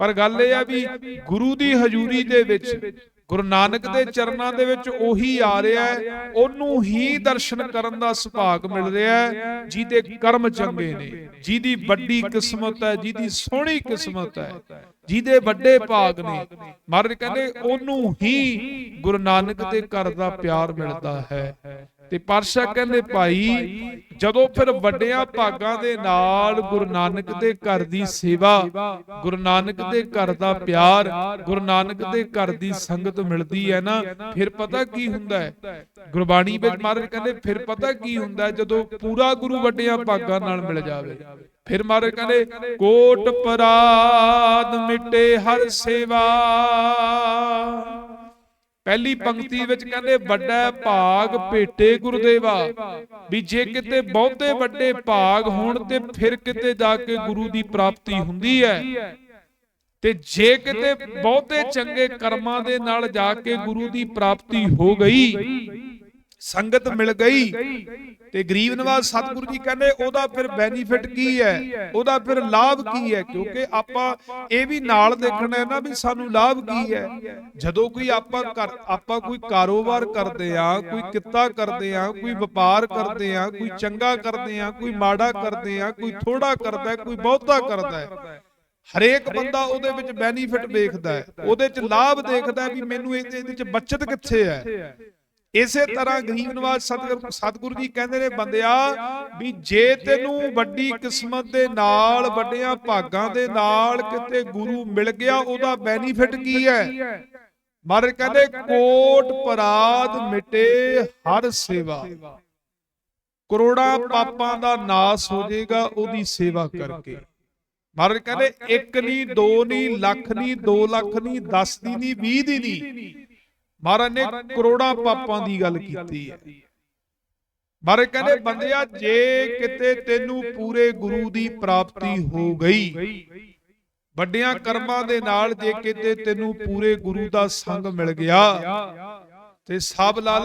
ਪਰ ਗੱਲ ਇਹ ਆ ਵੀ ਗੁਰੂ ਦੀ ਹਜ਼ੂਰੀ ਦੇ ਵਿੱਚ ਗੁਰੂ ਨਾਨਕ ਦੇ ਚਰਨਾਂ ਦੇ ਵਿੱਚ ਉਹੀ ਆ ਰਿਹਾ ਹੈ ਉਹਨੂੰ ਹੀ ਦਰਸ਼ਨ ਕਰਨ ਦਾ ਸੁਭਾਗ ਮਿਲ ਰਿਹਾ ਹੈ ਜਿਹਦੇ ਕਰਮ ਚੰਗੇ ਨੇ ਜਿਹਦੀ ਵੱਡੀ ਕਿਸਮਤ ਹੈ ਜਿਹਦੀ ਸੋਹਣੀ ਕਿਸਮਤ ਹੈ ਜਿਹਦੇ ਵੱਡੇ ਭਾਗ ਨੇ। ਮਹਾਰਾਜ ਕਹਿੰਦੇ ਉਹਨੂੰ ਹੀ ਗੁਰੂ ਨਾਨਕ ਦੇ ਘਰ ਦਾ ਪਿਆਰ ਮਿਲਦਾ ਹੈ। ਤੇ ਪਾਤਸ਼ਾਹ ਕਹਿੰਦੇ ਭਾਈ ਜਦੋਂ ਫਿਰ ਵੱਡਿਆਂ ਭਾਗਾਂ ਦੇ ਨਾਲ ਗੁਰੂ ਨਾਨਕ ਦੇ ਘਰ ਦੀ ਸੇਵਾ ਗੁਰੂ ਨਾਨਕ ਦੇ ਘਰ ਦਾ ਪਿਆਰ ਗੁਰੂ ਨਾਨਕ ਦੇ ਘਰ ਦੀ ਸੰਗਤ ਮਿਲਦੀ ਹੈ ਨਾ ਫਿਰ ਪਤਾ ਕੀ ਹੁੰਦਾ ਹੈ? ਗੁਰਬਾਣੀ ਵਿੱਚ ਮਹਾਰਾਜ ਕਹਿੰਦੇ ਫਿਰ ਪਤਾ ਕੀ ਹੁੰਦਾ ਹੈ? ਜਦੋਂ ਪੂਰਾ ਗੁਰੂ ਵੱਡਿਆਂ ਭਾਗਾਂ ਨਾਲ ਮਿਲ ਜਾਵੇ। ਫਿਰ ਮਹਾਰਾਜ ਕਹਿੰਦੇ ਕੋਟ ਪਰਾਦ ਮਿਟੇ ਹਰ ਸੇਵਾ। ਪਹਿਲੀ ਪੰਕਤੀ ਵਿੱਚ ਕਹਿੰਦੇ ਵੱਡਾ ਭਾਗ ਭੇਟੇ ਗੁਰਦੇਵਾ। ਵੀ ਜੇ ਕਿਤੇ ਬਹੁਤੇ ਵੱਡੇ ਭਾਗ ਹੋਣ ਤੇ ਫਿਰ ਕਿਤੇ ਜਾ ਕੇ ਗੁਰੂ ਦੀ ਪ੍ਰਾਪਤੀ ਹੁੰਦੀ ਹੈ। ਤੇ ਜੇ ਕਿਤੇ ਬਹੁਤੇ ਚੰਗੇ ਕਰਮਾਂ ਦੇ ਨਾਲ ਜਾ ਕੇ ਗੁਰੂ ਦੀ ਪ੍ਰਾਪਤੀ ਹੋ ਗਈ। ਸੰਗਤ ਮਿਲ ਗਈ। ਤੇ ਗਰੀਬ ਨਵਾਜ਼ ਸਤਿਗੁਰੂ ਜੀ ਕਹਿੰਦੇ ਉਹਦਾ ਫਿਰ ਬੈਨੀਫਿਟ ਕੀ ਹੈ? ਉਹਦਾ ਫਿਰ ਲਾਭ ਕੀ ਹੈ? ਕਿਉਂਕਿ ਆਪਾਂ ਇਹ ਵੀ ਨਾਲ ਦੇਖਣਾ ਹੈ ਨਾ ਵੀ ਸਾਨੂੰ ਲਾਭ ਕੀ ਹੈ? ਜਦੋਂ ਕੋਈ ਆਪਾਂ ਆਪਾਂ ਕੋਈ ਕਾਰੋਬਾਰ ਕਰਦੇ ਆ ਕੋਈ ਕਿੱਤਾ ਕਰਦੇ ਆ ਕੋਈ ਵਪਾਰ ਕਰਦੇ ਆ ਕੋਈ ਚੰਗਾ ਕਰਦੇ ਆ ਕੋਈ ਮਾੜਾ ਕਰਦੇ ਆ ਕੋਈ ਥੋੜਾ ਕਰਦਾ ਕੋਈ ਬਹੁਤਾ ਕਰਦਾ ਹਰੇਕ ਬੰਦਾ ਉਹਦੇ ਵਿੱਚ ਬੈਨੀਫਿਟ ਵੇਖਦਾ ਹੈ ਉਹਦੇ ਚ ਲਾਭ ਦੇਖਦਾ ਹੈ ਵੀ ਮੈਨੂੰ ਇਹਦੇ ਇਹਦੇ ਚ ਬਚਤ ਕਿੱਥੇ ਹੈ ਇਸੇ ਤਰ੍ਹਾਂ ਗਰੀਬ ਨਵਾਜ਼ ਸਤਿਗੁਰ ਜੀ ਕਹਿੰਦੇ ਨੇ ਬੰਦਿਆ ਵੀ ਜੇ ਤੈਨੂੰ ਵੱਡੀ ਕਿਸਮਤ ਦੇ ਨਾਲ ਵੱਡਿਆਂ ਭਾਗਾਂ ਦੇ ਨਾਲ ਕਿਤੇ ਗੁਰੂ ਮਿਲ ਗਿਆ ਉਹਦਾ ਬੈਨੀਫਿਟ ਕੀ ਹੈ? ਮਹਾਰਾਜ ਕਹਿੰਦੇ ਕੋਟ ਪਰਾਧ ਮਿਟੇ ਹਰ ਸੇਵਾ। ਕਰੋੜਾਂ ਪਾਪਾਂ ਦਾ ਨਾਸ ਹੋ ਜਾਏਗਾ ਉਹਦੀ ਸੇਵਾ ਕਰਕੇ। ਮਹਾਰਾਜ ਕਹਿੰਦੇ ਇੱਕ ਨਹੀਂ ਦੋ ਨਹੀਂ ਲੱਖ ਨਹੀਂ 2 ਲੱਖ ਨਹੀਂ 10 ਦੀ ਨਹੀਂ 20 ਦੀ ਨਹੀਂ ਮਹਾਰਾਜ ਨੇ ਕਰੋੜਾਂ ਪਾਪਾਂ ਦੀ ਗੱਲ ਕੀਤੀ ਹੈ। ਮਹਾਰਾਜ ਕਹਿੰਦੇ ਬੰਦਿਆ ਜੇ ਕਿਤੇ ਤੈਨੂੰ ਪੂਰੇ ਗੁਰੂ ਦੀ ਪ੍ਰਾਪਤੀ ਹੋ ਗਈ। ਵੱਡਿਆਂ ਕਰਮਾਂ ਦੇ ਨਾਲ ਜੇ ਕਿਤੇ ਤੈਨੂੰ ਪੂਰੇ ਗੁਰੂ ਦਾ ਸੰਗ ਮਿਲ ਗਿਆ। ਤੇ ਸਭ ਲਾ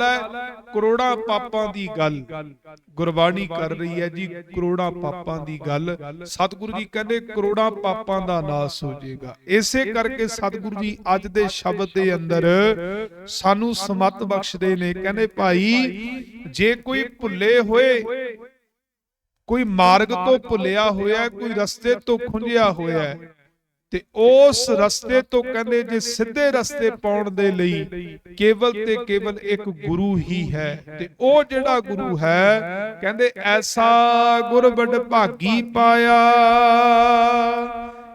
ਕਰੋੜਾਂ ਪਾਪਾਂ ਦੀ ਗੱਲ। ਗੁਰਬਾਣੀ ਕਰ ਰਹੀ ਹੈ ਜੀ, ਕਰੋੜਾਂ ਪਾਪਾਂ ਦੀ ਗੱਲ। ਸਤਿਗੁਰੂ ਜੀ ਕਹਿੰਦੇ, ਕਰੋੜਾਂ ਪਾਪਾਂ ਦਾ ਨਾਸ ਹੋ ਜਾਏਗਾ। ਇਸੇ ਕਰਕੇ ਸਤਿਗੁਰੂ ਜੀ ਅੱਜ ਦੇ ਸ਼ਬਦ ਦੇ ਅੰਦਰ ਸਾਨੂੰ ਸਮਤ ਬਖਸ਼ਦੇ ਨੇ। ਕਹਿੰਦੇ, ਭਾਈ, ਜੇ ਕੋਈ ਭੁੱਲੇ ਹੋਏ, ਕੋਈ ਮਾਰਗ ਤੋਂ ਭੁੱਲਿਆ ਹੋਇਆ, ਕੋਈ ਰਸਤੇ ਤੋਂ ਖੁੰਝਿਆ ਹੋਇਆ ਤੇ ਉਸ ਰਸਤੇ ਤੋਂ ਕਹਿੰਦੇ ਜੇ ਸਿੱਧੇ ਰਸਤੇ ਪਾਉਣ ਦੇ ਲਈ ਕੇਵਲ ਤੇ ਕੇਵਲ ਇੱਕ ਗੁਰੂ ਹੀ ਹੈ ਤੇ ਉਹ ਜਿਹੜਾ ਗੁਰੂ ਹੈ, ਕਹਿੰਦੇ ਐਸਾ ਗੁਰ ਵਡ ਭਾਗੀ ਪਾਇਆ।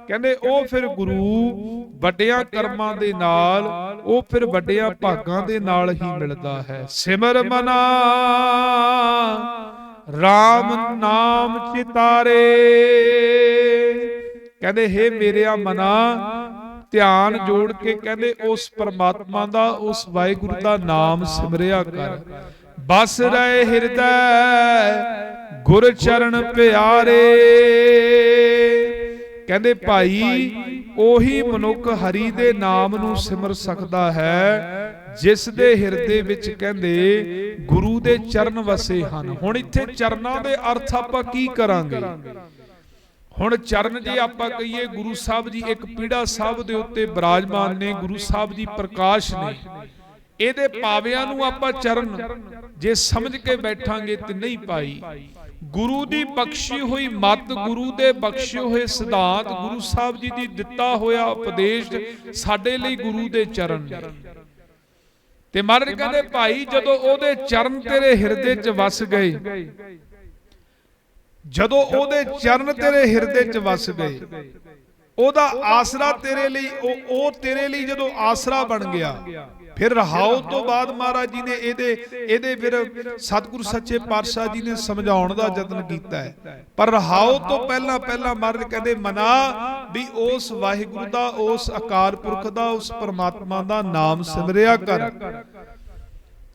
ਕਹਿੰਦੇ ਉਹ ਫਿਰ ਗੁਰੂ ਵੱਡਿਆਂ ਕਰਮਾਂ ਦੇ ਨਾਲ, ਉਹ ਫਿਰ ਵੱਡਿਆਂ ਭਾਗਾਂ ਦੇ ਨਾਲ ਹੀ ਮਿਲਦਾ ਹੈ। ਸਿਮਰ ਮਨਾ RAM ਨਾਮ ਚਿਤਾਰੇ। ਕਹਿੰਦੇ ਹੇ ਮੇਰਿਆ ਮਨਾ ਧਿਆਨ ਜੋੜ ਕੇ ਕਹਿੰਦੇ ਉਸ ਪਰਮਾਤਮਾ ਦਾ ਉਸ ਵਾਹਿਗੁਰੂ ਦਾ ਨਾਮ ਸਿਮਰਿਆ ਕਰ। ਬਸ ਰਹੇ ਹਿਰਦੈ ਗੁਰ ਚਰਨ ਪਿਆਰੇ। ਕਹਿੰਦੇ ਭਾਈ ਉਹੀ ਮਨੁੱਖ ਹਰੀ ਦੇ ਨਾਮ ਨੂੰ ਸਿਮਰ ਸਕਦਾ ਹੈ ਜਿਸ ਦੇ ਹਿਰਦੇ ਵਿੱਚ ਕਹਿੰਦੇ ਗੁਰੂ ਦੇ ਚਰਨ ਵਸੇ ਹਨ। ਹੁਣ ਇੱਥੇ ਚਰਨਾਂ ਦੇ ਅਰਥ ਆਪਾਂ ਕੀ ਕਰਾਂਗੇ? ਹੁਣ ਚਰਨ ਜੇ ਆਪਾਂ ਕਹੀਏ, ਗੁਰੂ ਸਾਹਿਬ ਜੀ ਇੱਕ ਪੀੜਾ ਸਾਹਿਬ ਦੇ ਉੱਤੇ ਬਿਰਾਜਮਾਨ ਨੇ, ਗੁਰੂ ਸਾਹਿਬ ਜੀ ਪ੍ਰਕਾਸ਼ ਨੇ। ਇਹਦੇ ਪਾਵਿਆਂ ਨੂੰ ਆਪਾਂ ਚਰਨ, ਜੇ ਸਮਝ ਕੇ ਬੈਠਾਂਗੇ ਤੇ ਨਹੀਂ ਪਾਈ ਗੁਰੂ ਦੀ ਬਖਸ਼ੀ ਹੋਈ ਮਤ, ਗੁਰੂ ਦੇ ਬਖਸ਼ੇ ਹੋਏ ਸਿਧਾਂਤ, ਗੁਰੂ ਸਾਹਿਬ ਜੀ ਦੀ ਦਿੱਤਾ ਹੋਇਆ ਉਪਦੇਸ਼ ਸਾਡੇ ਲਈ ਗੁਰੂ ਦੇ ਚਰਨ ਨੇ। ਤੇ ਮਹਾਰਾਜ ਕਹਿੰਦੇ, ਭਾਈ, ਜਦੋਂ ਉਹਦੇ ਚਰਨ ਤੇਰੇ ਹਿਰਦੇ 'ਚ ਵਸ ਗਏ ਜਦੋਂ ਉਹਦੇ ਚਰਨ ਤੇਰੇ ਹਿਰਦੇ 'ਚ ਵਸ ਗਏ। ਉਹਦਾ ਆਸਰਾ ਤੇਰੇ ਲਈ ਉਹ ਉਹ ਤੇਰੇ ਲਈ ਜਦੋਂ ਆਸਰਾ ਬਣ ਗਿਆ ਫਿਰ ਰਹਾਉ ਤੋਂ ਬਾਅਦ ਮਹਾਰਾਜ ਜੀ ਨੇ ਇਹਦੇ ਇਹਦੇ ਫਿਰ ਸਤਿਗੁਰੂ ਸੱਚੇ ਪਾਤਸ਼ਾਹ ਜੀ ਨੇ ਸਮਝਾਉਣ ਦਾ ਯਤਨ ਕੀਤਾ ਹੈ। ਪਰ ਰਹਾਉ ਤੋਂ ਪਹਿਲਾਂ ਪਹਿਲਾਂ ਮਹਾਰਾਜ ਕਹਿੰਦੇ ਮਨਾ ਵੀ ਉਸ ਵਾਹਿਗੁਰੂ ਦਾ ਉਸ ਅਕਾਰ ਪੁਰਖ ਦਾ ਉਸ ਪਰਮਾਤਮਾ ਦਾ ਨਾਮ ਸਿਮਰਿਆ ਕਰ।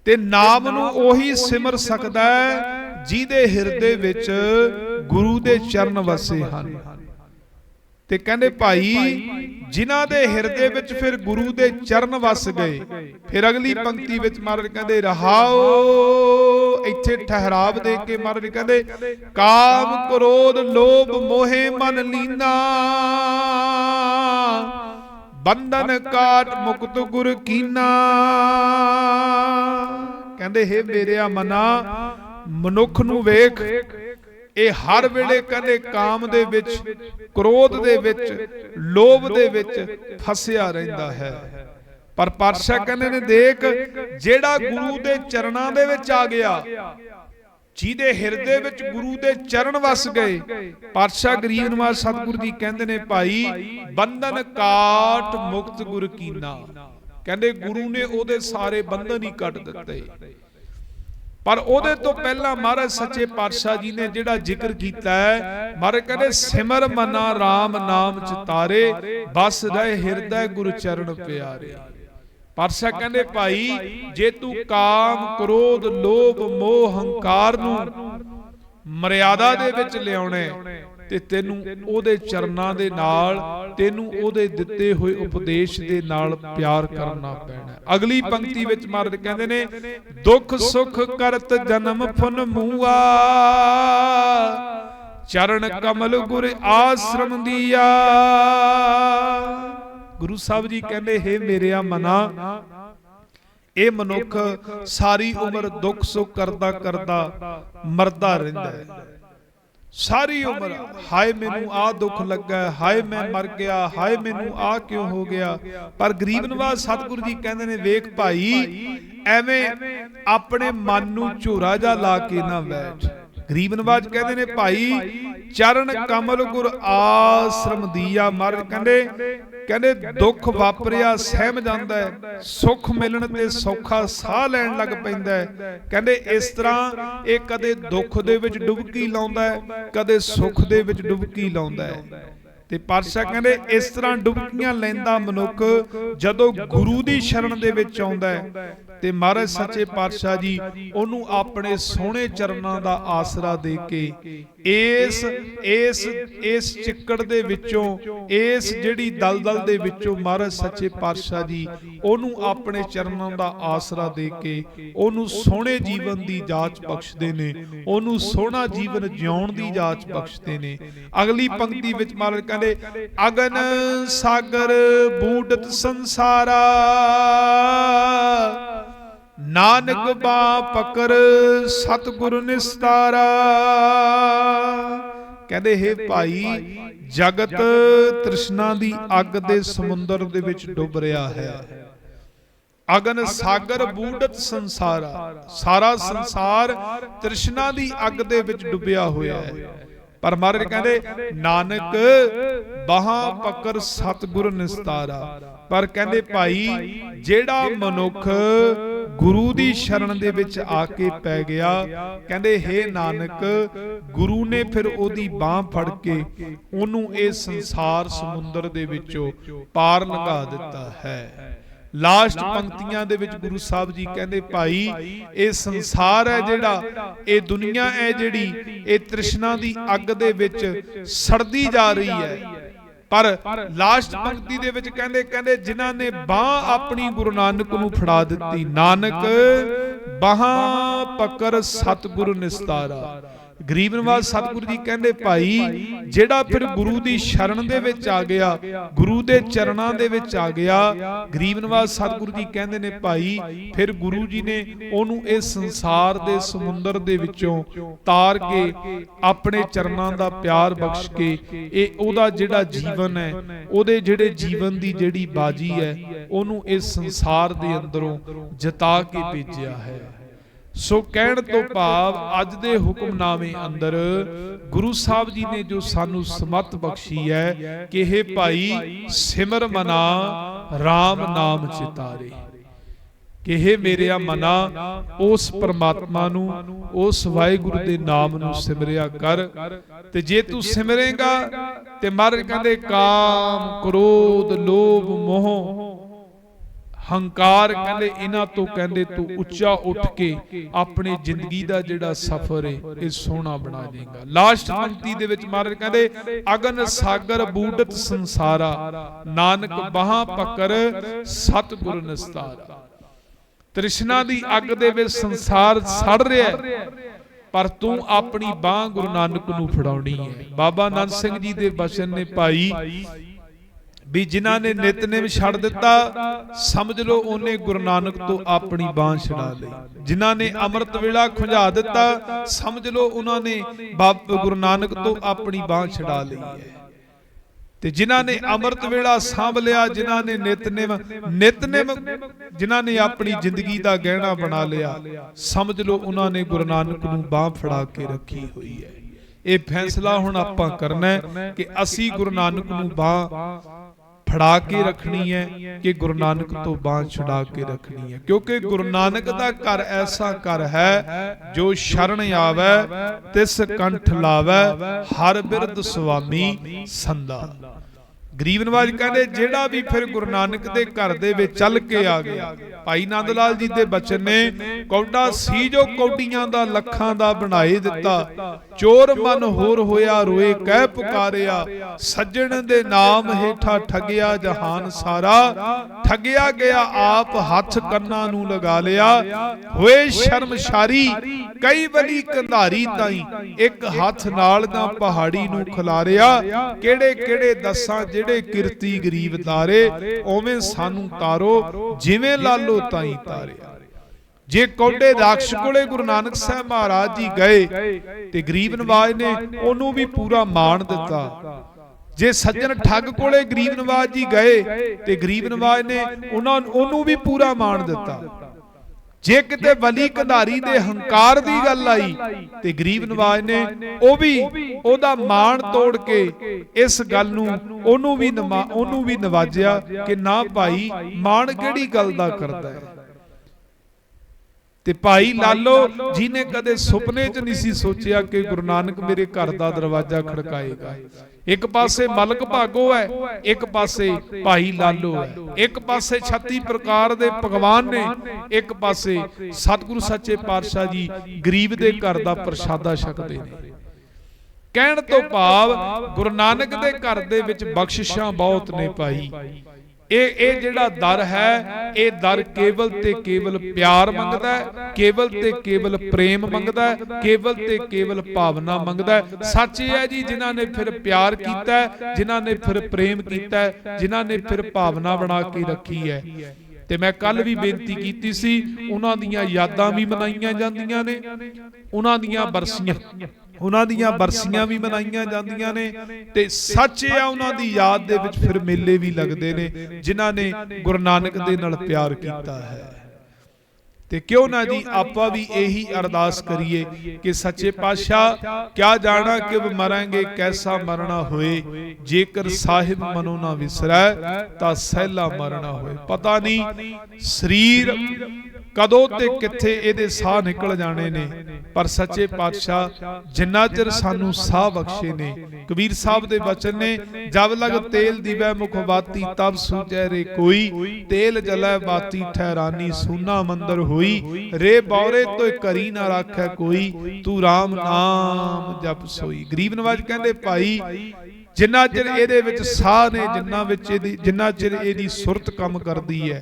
ਤੇ ਨਾਮ ਨੂੰ ਉਹੀ ਸਿਮਰ ਸਕਦਾ ਹੈ ਜਿਹਦੇ ਹਿਰਦੇ ਵਿੱਚ ਗੁਰੂ ਦੇ ਚਰਨ ਵਸੇ ਹਨ। ਤੇ ਕਹਿੰਦੇ ਭਾਈ ਜਿਨ੍ਹਾਂ ਦੇ ਹਿਰਦੇ ਵਿੱਚ ਫਿਰ ਗੁਰੂ ਦੇ ਚਰਨ ਵਸ ਗਏ। ਫਿਰ ਅਗਲੀ ਪੰਕਤੀ ਵਿੱਚ ਮਹਾਰਾਜ ਕਹਿੰਦੇ ਰਹਾਓ ਇੱਥੇ ਠਹਿਰਾਵ ਦੇ ਕੇ ਮਹਾਰਾਜ ਕਹਿੰਦੇ ਕਾਮ ਕ੍ਰੋਧ ਲੋਭ ਮੋਹਿ ਮਨ ਲੀਨਾ। ਬੰਧਨ ਕਾਟ ਮੁਕਤ ਗੁਰ ਕੀਨਾ। ਕਹਿੰਦੇ ਹੇ ਮੇਰਿਆ ਮਨਾ ਮਨੁੱਖ ਨੂੰ ਵੇਖ ਇਹ ਹਰ ਵੇਲੇ ਕਹਿੰਦੇ ਕਾਮ ਦੇ ਵਿੱਚ ਕ੍ਰੋਧ ਦੇ ਵਿੱਚ ਲੋਭ ਦੇ ਵਿੱਚ ਫਸਿਆ ਰਹਿੰਦਾ ਹੈ। ਪਰ ਪਾਤਸ਼ਾਹ ਕਹਿੰਦੇ ਨੇ ਦੇਖ ਜਿਹੜਾ ਗੁਰੂ ਦੇ ਚਰਨਾਂ ਦੇ ਵਿੱਚ ਆ ਗਿਆ ਜਿਹਦੇ ਹਿਰਦੇ ਵਿੱਚ ਗੁਰੂ ਦੇ ਚਰਨ ਵਸ ਗਏ। ਪਾਤਸ਼ਾਹ ਗਰੀਬ ਨਵਾਜ਼ ਸਤਿਗੁਰੂ ਜੀ ਕਹਿੰਦੇ ਨੇ, ਭਾਈ, ਬੰਧਨ ਕਾਟ ਮੁਕਤ ਗੁਰ ਕੀਨਾ। ਕਹਿੰਦੇ ਗੁਰੂ ਨੇ ਉਹਦੇ ਸਾਰੇ ਬੰਧਨ ਹੀ ਕੱਟ ਦਿੱਤੇ। ਪਰ ਉਹਦੇ ਤੋਂ ਪਹਿਲਾਂ ਮਹਾਰਾਜ ਸੱਚੇ ਪਾਤਸ਼ਾਹ ਜੀ ਨੇ ਜਿਹੜਾ ਜ਼ਿਕਰ ਕੀਤਾ ਹੈ, ਮਹਾਰਾਜ ਕਹਿੰਦੇ, ਸਿਮਰ ਮਨਾ RAM ਨਾਮ ਚਿਤਾਰੇ ਬਸ ਰਹਿ ਹਿਰਦੈ ਗੁਰੂ ਚਰਨ ਪਿਆਰੇ। ਪਾਤਸ਼ਾਹ ਕਹਿੰਦੇ, ਭਾਈ, ਜੇ ਤੂੰ ਕਾਮ, ਕ੍ਰੋਧ, ਲੋਭ, ਮੋਹ, ਹੰਕਾਰ ਨੂੰ ਮਰਿਆਦਾ ਦੇ ਵਿੱਚ ਲਿਆਉਣਾ ਤੇ ਤੈਨੂੰ ਉਹਦੇ ਚਰਨਾਂ ਦੇ ਨਾਲ, ਤੈਨੂੰ ਉਹਦੇ ਦਿੱਤੇ ਹੋਏ ਉਪਦੇਸ਼ ਦੇ ਨਾਲ ਪਿਆਰ ਕਰਨਾ ਪੈਣਾ ਅਗਲੀ ਪੰਕਤੀ ਵਿੱਚ ਮਹਾਰਾਜ ਕਹਿੰਦੇ ਨੇ, ਦੁੱਖ ਸੁਖ ਕਰਤ ਜਨਮ ਫਨ ਮੂਆ, ਚਰਨ ਕਮਲ ਗੁਰ ਆਸ਼ਰਮ ਦੀਆ। ਗੁਰੂ ਸਾਹਿਬ ਜੀ ਕਹਿੰਦੇ ਹੈ ਮੇਰਿਆ ਮਨਾ ਇਹ ਮਨੁੱਖ ਸਾਰੀ ਉਮਰ ਦੁੱਖ ਸੁੱਖ ਕਰਦਾ ਕਰਦਾ ਮਰਦਾ ਰਹਿੰਦਾ ਹੈ। ਸਾਰੀ ਉਮਰ ਹਾਏ ਮੈਨੂੰ ਆ ਦੁੱਖ ਲੱਗਾ ਹਾਏ ਮੈਂ ਮਰ ਗਿਆ ਹਾਏ ਮੈਨੂੰ ਆ ਕਿਉਂ ਹੋ ਗਿਆ? ਪਰ ਗਰੀਬ ਨਵਾਜ਼ ਸਤਿਗੁਰੂ ਜੀ ਕਹਿੰਦੇ ਨੇ ਵੇਖ ਭਾਈ ਐਵੇਂ ਆਪਣੇ ਮਨ ਨੂੰ ਝੂਰਾ ਜਾ ਲਾ ਕੇ ਨਾ ਬੈਠ। ਗਰੀਬ ਨਵਾਜ਼ ਕਹਿੰਦੇ ਨੇ, ਭਾਈ, ਚਰਨ ਕਮਲ ਗੁਰ ਆਸ਼ਰਮ ਦੀਆ ਮਰ ਕਹਿੰਦੇ ਕਹਿੰਦੇ, ਦੁੱਖ ਵਾਪਰਿਆ, ਸਹਿਮ ਜਾਂਦਾ ਹੈ, ਸੁੱਖ ਮਿਲਣ ਤੇ ਸੌਖਾ ਸਾਹ ਲੈਣ ਲੱਗ ਪੈਂਦਾ ਹੈ। ਕਹਿੰਦੇ, ਇਸ ਤਰ੍ਹਾਂ ਇਹ ਕਦੇ ਦੁੱਖ ਦੇ ਵਿੱਚ ਡੁਬਕੀ ਲਾਉਂਦਾ ਹੈ, ਕਦੇ ਸੁੱਖ ਦੇ ਵਿੱਚ ਡੁਬਕੀ ਲਾਉਂਦਾ ਹੈ। ਤੇ ਪਾਤਸ਼ਾਹ ਕਹਿੰਦੇ, ਇਸ ਤਰ੍ਹਾਂ ਡੁਬਕੀਆਂ ਲੈਂਦਾ ਮਨੁੱਖ ਜਦੋਂ ਗੁਰੂ ਦੀ ਸ਼ਰਨ ਦੇ ਵਿੱਚ ਆਉਂਦਾ ਹੈ ਤੇ ਮਹਾਰਾਜ ਸੱਚੇ ਪਾਤਸ਼ਾਹ ਜੀ, ਉਹਨੂੰ ਆਪਣੇ ਸੋਹਣੇ ਚਰਨਾਂ ਦਾ ਆਸਰਾ ਦੇ ਕੇ ਇਸ ਇਸ ਇਸ ਚਿੱਕੜ ਦੇ ਵਿੱਚੋਂ, ਇਸ ਜਿਹੜੀ ਦਲਦਲ ਦੇ ਵਿੱਚੋਂ ਮਹਾਰਾਜ ਸੱਚੇ ਪਾਤਸ਼ਾਹ ਜੀ, ਉਹਨੂੰ ਆਪਣੇ ਚਰਨਾਂ ਦਾ ਆਸਰਾ ਦੇ ਕੇ ਉਹਨੂੰ ਸੋਹਣੇ ਜੀਵਨ ਦੀ ਜਾਚ ਬਖਸ਼ਦੇ ਨੇ, ਉਹਨੂੰ ਸੋਹਣਾ ਜੀਵਨ ਜਿਉਣ ਦੀ ਜਾਚ ਬਖਸ਼ਦੇ ਨੇ। ਅਗਲੀ ਪੰਕਤੀ ਵਿੱਚ ਮਹਾਰਾਜ ਕਹਿੰਦੇ, ਅਗਨ ਸਾਗਰ ਬੂਡਤ ਸੰਸਾਰਾ। ਨਾਨਕ ਬਾ ਪਕਰ ਸਤਿਗੁਰ ਨਿਸਤਾਰਾ। ਕਹਿੰਦੇ ਹੈ ਭਾਈ ਜਗਤ ਤ੍ਰਿਸ਼ਨਾ ਦੀ ਅੱਗ ਦੇ ਸਮੁੰਦਰ ਦੇ ਵਿੱਚ ਡੁੱਬ ਰਿਹਾ ਹੈ। ਅਗਨ ਸਾਗਰ ਬੂਡਤ ਸੰਸਾਰਾ। ਸਾਰਾ ਸੰਸਾਰ ਤ੍ਰਿਸ਼ਨਾ ਦੀ ਅੱਗ ਦੇ ਵਿੱਚ ਡੁੱਬਿਆ ਹੋਇਆ ਹੈ। ਪਰ ਮਹਾਰਾਜ ਕਹਿੰਦੇ ਨਾਨਕ ਬਾਹਾਂ ਪਕੜ ਸਤਿਗੁਰ ਨਿਸਤਾਰਾ। ਪਰ ਕਹਿੰਦੇ ਭਾਈ ਜਿਹੜਾ ਮਨੁੱਖ ਗੁਰੂ ਦੀ ਸ਼ਰਨ ਦੇ ਵਿੱਚ ਆ ਕੇ ਪੈ ਗਿਆ। ਕਹਿੰਦੇ ਹੇ ਨਾਨਕ ਗੁਰੂ ਨੇ ਫਿਰ ਉਹਦੀ ਬਾਹ ਫੜ ਕੇ ਉਹਨੂੰ ਇਹ ਸੰਸਾਰ ਸਮੁੰਦਰ ਦੇ ਵਿੱਚੋਂ ਪਾਰ ਲੰਘਾ ਦਿੱਤਾ ਹੈ। ਲਾਸਟ ਪੰਕਤੀਆਂ ਦੇ ਵਿੱਚ ਗੁਰੂ ਸਾਹਿਬ ਜੀ ਕਹਿੰਦੇ ਭਾਈ ਇਹ ਸੰਸਾਰ ਹੈ ਜਿਹੜਾ ਇਹ ਦੁਨੀਆ ਹੈ ਜਿਹੜੀ ਇਹ ਤ੍ਰਿਸ਼ਨਾ ਦੀ ਅੱਗ ਦੇ ਵਿੱਚ ਸੜਦੀ ਜਾ ਰਹੀ ਹੈ। ਪਰ ਲਾਸਟ ਪੰਕਤੀ ਦੇ ਵਿੱਚ ਕਹਿੰਦੇ ਕਹਿੰਦੇ ਜਿਨ੍ਹਾਂ ਨੇ ਬਾਹ ਆਪਣੀ ਗੁਰੂ ਨਾਨਕ ਨੂੰ ਫੜਾ ਦਿੱਤੀ। ਨਾਨਕ ਬਾਹਾਂ ਪਕੜ ਸਤਿਗੁਰੂ ਨਿਸਤਾਰਾ। ਗਰੀਬ ਨਵਾਜ਼ ਸਤਿਗੁਰੂ ਜੀ ਕਹਿੰਦੇ, ਭਾਈ, ਜਿਹੜਾ ਫਿਰ ਗੁਰੂ ਦੀ ਸ਼ਰਨ ਦੇ ਵਿੱਚ ਆ ਗਿਆ, ਗੁਰੂ ਦੇ ਚਰਨਾਂ ਦੇ ਵਿੱਚ ਆ ਗਿਆ। ਗਰੀਬ ਨਵਾਜ਼ ਸਤਿਗੁਰੂ ਜੀ ਕਹਿੰਦੇ ਨੇ, ਭਾਈ, ਫਿਰ ਗੁਰੂ ਜੀ ਨੇ ਉਹਨੂੰ ਇਸ ਸੰਸਾਰ ਦੇ ਸਮੁੰਦਰ ਦੇ ਵਿੱਚੋਂ ਤਾਰ ਕੇ ਆਪਣੇ ਚਰਨਾਂ ਦਾ ਪਿਆਰ ਬਖਸ਼ ਕੇ, ਇਹ ਉਹਦਾ ਜਿਹੜਾ ਜੀਵਨ ਹੈ, ਉਹਦੇ ਜਿਹੜੇ ਜੀਵਨ ਦੀ ਜਿਹੜੀ ਬਾਜੀ ਹੈ, ਉਹਨੂੰ ਇਸ ਸੰਸਾਰ ਦੇ ਅੰਦਰੋਂ ਜਿਤਾ ਕੇ ਭੇਜਿਆ ਹੈ। ਸੋ ਕਹਿਣ ਤੋਂ ਭਾਵ ਅੱਜ ਦੇ ਹੁਕਮਨਾਮੇ ਅੰਦਰ ਗੁਰੂ ਸਾਹਿਬ ਜੀ ਨੇ ਜੋ ਸਾਨੂੰ ਸਮਤ ਬਖਸ਼ੀ ਹੈ ਕਿ ਇਹ ਭਾਈ ਸਿਮਰ ਮਨਾ RAM ਨਾਮ ਚਿਤਾਰੇ। ਕਿ ਇਹ ਮੇਰਿਆ ਮਨਾ ਉਸ ਪਰਮਾਤਮਾ ਨੂੰ ਉਸ ਵਾਹਿਗੁਰੂ ਦੇ ਨਾਮ ਨੂੰ ਸਿਮਰਿਆ ਕਰ ਤੇ ਜੇ ਤੂੰ ਸਿਮਰੇਗਾ ਤੇ ਮਹਾਰਾਜ ਕਹਿੰਦੇ ਕਾਮ ਕ੍ਰੋਧ ਲੋਭ ਮੋਹ ਹੰਕਾਰ ਕਹਿੰਦੇ ਇਹਨਾਂ ਤੋਂ ਕਹਿੰਦੇ ਤੂੰ ਉੱਚਾ ਉੱਠ ਕੇ ਆਪਣੀ ਜ਼ਿੰਦਗੀ ਦਾ ਜਿਹੜਾ ਸਫ਼ਰ ਹੈ ਇਹ ਸੋਹਣਾ ਬਣਾ ਦੇਗਾ। ਲਾਸਟ ਪੰਕਤੀ ਦੇ ਵਿੱਚ ਮਹਾਰਾਜ ਕਹਿੰਦੇ ਅਗਨ ਸਾਗਰ ਬੂਡਤ ਸੰਸਾਰਾ ਨਾਨਕ ਬਾਹਾਂ ਪਕੜ ਸਤਿਗੁਰ ਨਿਸਤਾਰਾ। ਤ੍ਰਿਸ਼ਨਾ ਦੀ ਅੱਗ ਦੇ ਵਿੱਚ ਸੰਸਾਰ ਸੜ ਰਿਹਾ ਹੈ। ਪਰ ਤੂੰ ਆਪਣੀ ਬਾਹ ਗੁਰੂ ਨਾਨਕ ਨੂੰ ਫੜਾਉਣੀ ਹੈ। ਬਾਬਾ ਨੰਦ ਸਿੰਘ ਜੀ ਦੇ ਬਚਨ ਨੇ ਭਾਈ ਵੀ ਜਿਨ੍ਹਾਂ ਨੇ ਨਿਤਨੇਮ ਛੱਡ ਦਿੱਤਾ, ਸਮਝ ਲਓ ਉਹਨੇ ਗੁਰੂ ਨਾਨਕ ਤੋਂ ਆਪਣੀ ਬਾਹ ਛਡਾ ਲਈ। ਜਿਨ੍ਹਾਂ ਨੇ ਅੰਮ੍ਰਿਤ ਵੇਲਾ ਖੁੰਝਾ ਦਿੱਤਾ, ਸਮਝ ਲਓ ਉਹਨਾਂ ਨੇ ਗੁਰੂ ਨਾਨਕ ਤੋਂ ਆਪਣੀ ਬਾਹ ਛਡਾ ਲਈ ਹੈ। ਤੇ ਜਿਨ੍ਹਾਂ ਨੇ ਅੰਮ੍ਰਿਤ ਵੇਲਾ ਸਾਂਭ ਲਿਆ, ਜਿਨ੍ਹਾਂ ਨੇ ਨਿਤਨੇਮ ਨਿਤਨੇਮ ਜਿਨ੍ਹਾਂ ਨੇ ਆਪਣੀ ਜ਼ਿੰਦਗੀ ਦਾ ਗਹਿਣਾ ਬਣਾ ਲਿਆ, ਸਮਝ ਲਓ ਉਹਨਾਂ ਨੇ ਗੁਰੂ ਨਾਨਕ ਨੂੰ ਬਾਹ ਫੜਾ ਕੇ ਰੱਖੀ ਹੋਈ ਹੈ। ਇਹ ਫੈਸਲਾ ਹੁਣ ਆਪਾਂ ਕਰਨਾ ਹੈ ਕਿ ਅਸੀਂ ਗੁਰੂ ਨਾਨਕ ਨੂੰ ਬਾਹ ਫੜਾ ਕੇ ਰੱਖਣੀ ਹੈ ਕਿ ਗੁਰੂ ਨਾਨਕ ਤੋਂ ਬਾਹ ਛੁਡਾ ਕੇ ਰੱਖਣੀ ਹੈ। ਕਿਉਂਕਿ ਗੁਰੂ ਨਾਨਕ ਦਾ ਘਰ ਐਸਾ ਘਰ ਹੈ ਜੋ ਸ਼ਰਨ ਆਵੇ, ਤਿਸ ਕੰਠ ਲਾਵੇ, ਹਰ ਬਿਰਦ ਸੁਆਮੀ ਸੰਦਾ ਗਰੀਬ ਨਵਾਜ ਕਹਿੰਦੇ, ਜਿਹੜਾ ਵੀ ਫਿਰ ਗੁਰੂ ਨਾਨਕ ਦੇ ਘਰ ਦੇ ਵਿੱਚ ਚੱਲ ਕੇ ਆ ਗਿਆ। ਭਾਈ ਨੰਦ ਲਾਲ ਜੀ ਦੇ ਬਚਨ ਨੇ ਕੌਡਾ ਸੀ ਜੋ ਕੌਡੀਆਂ ਦਾ ਲੱਖਾਂ ਦਾ ਬਣਾਏ ਦਿੱਤਾ। ਚੋਰ ਮਨ ਹੋਰ ਹੋਇਆ, ਰੋਏ ਕਹਿ ਪੁਕਾਰਿਆ, ਸੱਜਣ ਦੇ ਨਾਮ ਹੇਠਾ ਠੱਗਿਆ ਜਹਾਨ ਸਾਰਾ। ਠਗਿਆ ਗਿਆ ਆਪ ਹੱਥ ਕੰਨਾਂ ਨੂੰ ਲਗਾ ਲਿਆ। ਹੋਏ ਸ਼ਰਮਸ਼ਾਰੀ, ਕਈ ਬਲੀ ਕੰਧਾਰੀ ਤਾਈ। ਇੱਕ ਹੱਥ ਨਾਲ ਦਾ ਪਹਾੜੀ ਨੂੰ ਖਿਲਾਰਿਆ। ਕਿਹੜੇ ਕਿਹੜੇ ਦੱਸਾਂ ਜਿਹੜੇ ਕਿਰਤੀ ਗਰੀਬ ਤਾਰੇ ਓਵੇਂ ਸਾਨੂੰ ਤਾਰੋ ਜਿਵੇਂ ਲਾਲੋ ਤਾਈ ਤਾਰਿਆ ਜੇ ਕੋਡੇ ਰਾਖਸ਼ ਕੋਲੇ ਗੁਰੂ ਨਾਨਕ ਸਾਹਿਬ ਮਹਾਰਾਜ ਜੀ ਗਏ ਤੇ ਗਰੀਬ ਨਵਾਜ ਨੇ ਉਹਨੂੰ ਵੀ ਪੂਰਾ ਮਾਣ ਦਿੱਤਾ। ਜੇ ਸੱਜਣ ਠੱਗ ਕੋਲੇ ਗਰੀਬ ਨਵਾਜ ਜੀ ਗਏ ਤੇ ਗਰੀਬ ਨਵਾਜ ਨੇ ਉਹਨਾਂ ਉਹਨੂੰ ਵੀ ਪੂਰਾ ਮਾਣ ਦਿੱਤਾ। ਜੇ ਕਿਤੇ ਵਲੀ ਕੰਧਾਰੀ ਦੇ ਹੰਕਾਰ ਦੀ ਗੱਲ ਆਈ ਤੇ ਗਰੀਬ ਨਵਾਜ ਨੇ ਉਹ ਵੀ ਉਹਦਾ ਮਾਣ ਤੋੜ ਕੇ ਇਸ ਗੱਲ ਨੂੰ ਉਹਨੂੰ ਵੀ ਉਹਨੂੰ ਵੀ ਨਵਾਜਿਆ ਕਿ ਨਾ ਭਾਈ ਮਾਣ ਕਿਹੜੀ ਗੱਲ ਦਾ ਕਰਦਾ ਹੈ? ਤੇ ਭਾਈ ਲਾਲੋ ਜਿਨੇ ਕਦੇ ਸੁਪਨੇ 'ਚ ਨਹੀਂ ਸੀ ਸੋਚਿਆ ਕਿ ਗੁਰੂ ਨਾਨਕ ਮੇਰੇ ਘਰ ਦਾ ਦਰਵਾਜ਼ਾ ਖੜਕਾਏਗਾ। ਇੱਕ ਪਾਸੇ ਮਲਕ ਭਾਗੋ ਹੈ ਇੱਕ ਪਾਸੇ ਭਾਈ ਲਾਲੋ ਹੈ। ਇੱਕ ਪਾਸੇ 36 ਪ੍ਰਕਾਰ ਦੇ ਭਗਵਾਨ ਨੇ ਇੱਕ ਪਾਸੇ ਸਤਿਗੁਰੂ ਸੱਚੇ ਪਾਤਸ਼ਾਹ ਜੀ ਗਰੀਬ ਦੇ ਘਰ ਦਾ ਪ੍ਰਸ਼ਾਦਾ ਛਕਦੇ ਨੇ। ਕਹਿਣ ਤੋਂ ਭਾਵ ਗੁਰੂ ਨਾਨਕ ਦੇ ਘਰ ਦੇ ਵਿੱਚ ਬਖਸ਼ਿਸ਼ਾਂ ਬਹੁਤ ਨੇ ਭਾਈ। ਇਹ ਇਹ ਜਿਹੜਾ ਦਰ ਹੈ, ਇਹ ਦਰ ਕੇਵਲ ਤੇ ਕੇਵਲ ਪਿਆਰ ਮੰਗਦਾ ਹੈ, ਕੇਵਲ ਤੇ ਕੇਵਲ ਪ੍ਰੇਮ ਮੰਗਦਾ ਹੈ, ਕੇਵਲ ਤੇ ਕੇਵਲ ਭਾਵਨਾ ਮੰਗਦਾ ਹੈ। ਸੱਚ ਇਹ ਹੈ ਜੀ, ਜਿਨ੍ਹਾਂ ਨੇ ਫਿਰ ਪਿਆਰ ਕੀਤਾ ਹੈ, ਜਿਨ੍ਹਾਂ ਨੇ ਫਿਰ ਪ੍ਰੇਮ ਕੀਤਾ ਹੈ, ਜਿਨ੍ਹਾਂ ਨੇ ਫਿਰ ਭਾਵਨਾ ਬਣਾ ਕੇ ਰੱਖੀ ਹੈ। ਤੇ ਮੈਂ ਕੱਲ ਵੀ ਬੇਨਤੀ ਕੀਤੀ ਸੀ, ਉਹਨਾਂ ਦੀਆਂ ਯਾਦਾਂ ਵੀ ਮਨਾਈਆਂ ਜਾਂਦੀਆਂ ਨੇ, ਉਹਨਾਂ ਦੀਆਂ ਬਰਸੀਆਂ। ਉਹਨਾਂ ਦੀਆਂ ਬਰਸੀਆਂ ਵੀ ਮਨਾਈਆਂ ਜਾਂਦੀਆਂ ਨੇ। ਤੇ ਸੱਚ ਆ ਉਹਨਾਂ ਦੀ ਯਾਦ ਦੇ ਵਿੱਚ ਫਿਰ ਮੇਲੇ ਵੀ ਲੱਗਦੇ ਨੇ ਜਿਨ੍ਹਾਂ ਨੇ ਗੁਰੂ ਨਾਨਕ ਦੇ ਨਾਲ ਪਿਆਰ ਕੀਤਾ ਹੈ। ਤੇ ਕਿਉਂ ਨਾ ਜੀ ਆਪਾਂ ਵੀ ਇਹੀ ਅਰਦਾਸ ਕਰੀਏ ਕਿ ਸੱਚੇ ਪਾਤਸ਼ਾਹ ਕਿਆ ਜਾਣਾ ਕਿ ਮਰਾਂਗੇ ਕੈਸਾ ਮਰਨਾ ਹੋਏ ਜੇਕਰ ਸਾਹਿਬ ਮਨੋ ਨਾ ਵਿਸਰੈ ਤਾਂ ਸਹਿਲਾ ਮਰਨਾ ਹੋਏ। ਪਤਾ ਨਹੀਂ ਸਰੀਰ ਕਦੋਂ ਤੇ ਕਿੱਥੇ ਇਹਦੇ ਸਾਹ ਨਿਕਲ ਜਾਣੇ ਨੇ? ਪਰ ਸੱਚੇ ਪਾਤਸ਼ਾਹ, ਜਿੰਨਾ ਚਿਰ ਸਾਨੂੰ ਸਾਹ ਬਖਸ਼ੇ ਨੇ, ਕਬੀਰ ਸਾਹਿਬ ਦੇ ਬਚਨ ਨੇ, ਜਬ ਲਗ ਤੇਲ ਦਿਵੈ ਮੁਖ ਬਾਤੀ ਤਬ ਸੂਝੈ ਰੇ ਕੋਈ, ਤੇਲ ਜਲੈ ਬਾਤੀ ਠਹਿਰਾਨੀ, ਸੂਨਾ ਮੰਦਰ ਹੋਈ, ਰੇ ਬੌਰੇ ਤੋਇ ਕਰੀ ਨਾ ਰਾਖੈ ਕੋਈ, ਤੂੰ RAM ਨਾਮ ਜਪ ਸੋਈ। ਗਰੀਬ ਨਵਾਜ ਕਹਿੰਦੇ, ਭਾਈ ਜਿੰਨਾ ਚਿਰ ਇਹਦੇ ਵਿੱਚ ਸਾਹ ਨੇ ਜਿੰਨਾ ਵਿੱਚ ਇਹਦੀ ਜਿੰਨਾ ਚਿਰ ਇਹਦੀ ਸੁਰਤ ਕੰਮ ਕਰਦੀ ਹੈ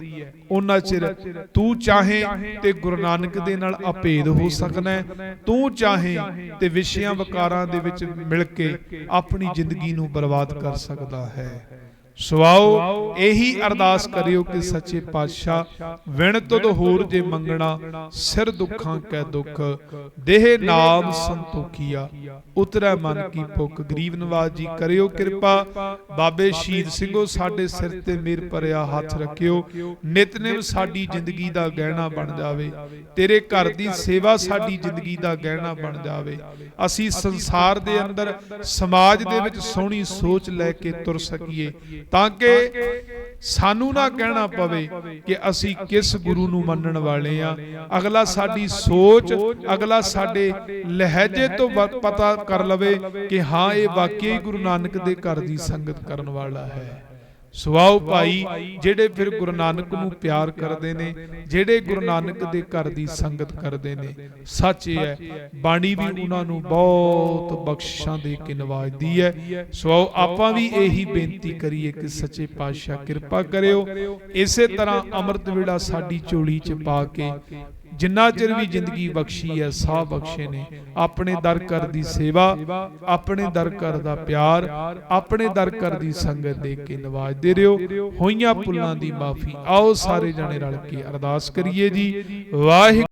ਉਹਨਾਂ ਚਿਰ ਤੂੰ ਚਾਹੇ ਤੇ ਗੁਰੂ ਨਾਨਕ ਦੇ ਨਾਲ ਅਭੇਦ ਹੋ ਸਕਣਾ। ਤੂੰ ਚਾਹੇ ਤੇ ਵਿਸ਼ਿਆਂ ਵਕਾਰਾਂ ਦੇ ਵਿੱਚ ਮਿਲ ਕੇ ਆਪਣੀ ਜ਼ਿੰਦਗੀ ਨੂੰ ਬਰਬਾਦ ਕਰ ਸਕਦਾ ਹੈ। ਸਵਾਓ ਇਹੀ ਅਰਦਾਸ ਕਰਿਓ ਕਿ ਸੱਚੇ ਪਾਤਸ਼ਾਹ ਵਿਣ ਤੁਧ ਹੋਰ ਜੇ ਮੰਗਣਾ ਸਿਰ ਦੁੱਖਾਂ ਕੈ ਦੁੱਖ ਦੇਹ ਨਾਮ ਸੰਤੋਖੀਆ ਉਤਰੈ ਮਨ ਕੀ ਭੁੱਖ ਗਰੀਬ ਨਵਾਜ ਜੀ ਕਰਿਓ ਕਿਰਪਾ ਬਾਬੇ ਸ਼ਹੀਦ ਸਿੰਘੋ ਸਾਡੇ ਸਿਰ ਤੇ ਮੇਰ ਭਰਿਆ ਹੱਥ ਰੱਖਿਓ ਨਿਤਨੇਮ ਸਾਡੀ ਜ਼ਿੰਦਗੀ ਦਾ ਗਹਿਣਾ ਬਣ ਜਾਵੇ ਤੇਰੇ ਘਰ ਦੀ ਸੇਵਾ ਸਾਡੀ ਜ਼ਿੰਦਗੀ ਦਾ ਗਹਿਣਾ ਬਣ ਜਾਵੇ ਅਸੀਂ ਸੰਸਾਰ ਦੇ ਅੰਦਰ ਸਮਾਜ ਦੇ ਵਿੱਚ ਸੋਹਣੀ ਸੋਚ ਲੈ ਕੇ ਤੁਰ ਸਕੀਏ ਤਾਂ ਕਿ ਸਾਨੂੰ ਨਾ ਕਹਿਣਾ ਪਵੇ ਕਿ ਅਸੀਂ ਕਿਸ ਗੁਰੂ ਨੂੰ ਮੰਨਣ ਵਾਲੇ ਆ ਅਗਲਾ ਸਾਡੀ ਸੋਚ ਅਗਲਾ ਸਾਡੇ ਲਹਿਜੇ ਤੋਂ ਪਤਾ ਕਰ ਲਵੇ ਕਿ ਹਾਂ ਇਹ ਵਾਕਈ ਗੁਰੂ ਨਾਨਕ ਦੇ ਘਰ ਦੀ ਸੰਗਤ ਕਰਨ ਵਾਲਾ ਹੈ। ਸੁਆਓ ਭਾਈ ਜਿਹੜੇ ਫਿਰ ਗੁਰੂ ਨਾਨਕ ਨੂੰ ਪਿਆਰ ਕਰਦੇ ਨੇ ਜਿਹੜੇ ਗੁਰੂ ਨਾਨਕ ਦੇ ਘਰ ਦੀ ਸੰਗਤ ਕਰਦੇ ਨੇ। ਸੱਚ ਇਹ ਹੈ ਬਾਣੀ ਵੀ ਉਹਨਾਂ ਨੂੰ ਬਹੁਤ ਬਖਸ਼ਿਸ਼ਾਂ ਦੇ ਕੇ ਨਵਾਜਦੀ ਹੈ। ਸੁਆਓ ਆਪਾਂ ਵੀ ਇਹੀ ਬੇਨਤੀ ਕਰੀਏ ਕਿ ਸੱਚੇ ਪਾਤਸ਼ਾਹ ਕਿਰਪਾ ਕਰਿਓ। ਇਸੇ ਤਰ੍ਹਾਂ ਅੰਮ੍ਰਿਤ ਵੇਲਾ ਸਾਡੀ ਝੋਲੀ 'ਚ ਪਾ ਕੇ ਜਿੰਨਾ ਚਿਰ ਵੀ ਜ਼ਿੰਦਗੀ ਬਖਸ਼ੀ ਹੈ ਸਾਹ ਬਖਸ਼ੇ ਨੇ। ਆਪਣੇ ਦਰ ਕਰ ਦੀ ਸੇਵਾ ਆਪਣੇ ਦਰ ਕਰ ਦਾ ਪਿਆਰ ਆਪਣੇ ਦਰ ਕਰ ਦੀ ਸੰਗਤ ਦੇ ਕੇ ਨਵਾਜਦੇ ਰਹੋ ਹੋਈਆਂ ਪੁੱਲਾਂ ਦੀ ਮਾਫੀ। ਆਓ ਸਾਰੇ ਜਣੇ ਰਲ ਕੇ ਅਰਦਾਸ ਕਰੀਏ ਜੀ। ਵਾਹਿਗੁਰੂ